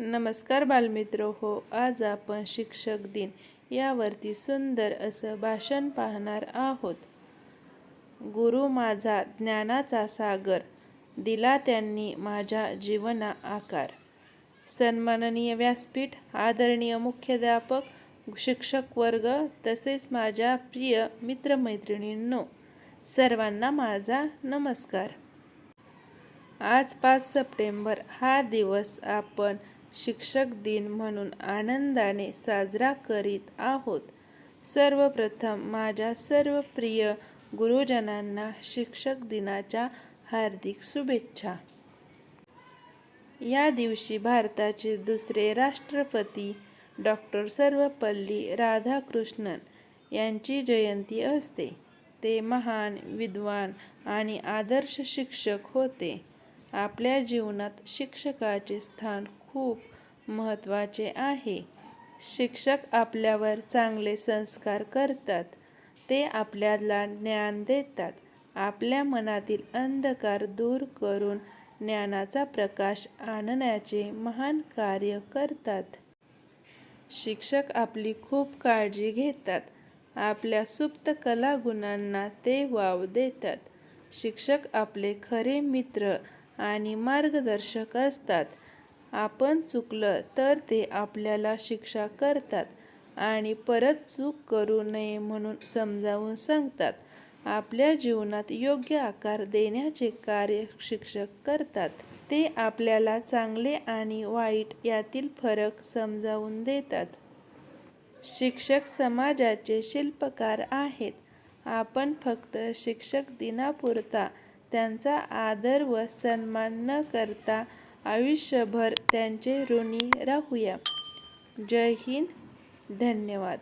नमस्कार बालमित्र हो आज आपण शिक्षक दिन. यावरती सुंदर असं भाषण पाहणार आहोत. गुरु माझा ज्ञानाचा सागर दिला त्यांनी माझ्या जीवना आकार. सन्माननीय व्यासपीठ आदरणीय मुख्याध्यापक शिक्षक वर्ग तसेच माझ्या प्रिय मित्रमैत्रिणींनो सर्वांना माझा नमस्कार. आज पाच सप्टेंबर हा दिवस आपण शिक्षक दिन म्हणून आनंदाने साजरा करीत आहोत. सर्वप्रथम माझ्या सर्व प्रिय गुरुजनांना शिक्षक दिनाच्या हार्दिक शुभेच्छा. या दिवशी भारताचे दुसरे राष्ट्रपती डॉक्टर सर्वपल्ली राधाकृष्णन यांची जयंती असते. ते महान विद्वान आणि आदर्श शिक्षक होते. आपल्या जीवनात शिक्षकाचे स्थान खूप महत्त्वाचे आहे. शिक्षक आपल्यावर चांगले संस्कार करतात. ते आपल्याला ज्ञान देतात. आपल्या मनातील अंधकार दूर करून ज्ञानाचा प्रकाश आणण्याचे महान कार्य करतात. शिक्षक आपली खूप काळजी घेतात. आपल्या सुप्त कलागुणांना ते वाव देतात. शिक्षक आपले खरे मित्र आणि मार्गदर्शक असतात. आपण चुकलं तर ते आपल्याला शिक्षा करतात आणि परत चूक करू नये म्हणून समजावून सांगतात. आपल्या जीवनात योग्य आकार देण्याचे कार्य शिक्षक करतात. ते आपल्याला चांगले आणि वाईट यातील फरक समजावून देतात. शिक्षक समाजाचे शिल्पकार आहेत. आपण फक्त शिक्षक दिनापुरता त्यांचा आदर व सन्मान न करता आयुष्यभर त्यांचे ऋणी राहूया. जय हिंद. धन्यवाद.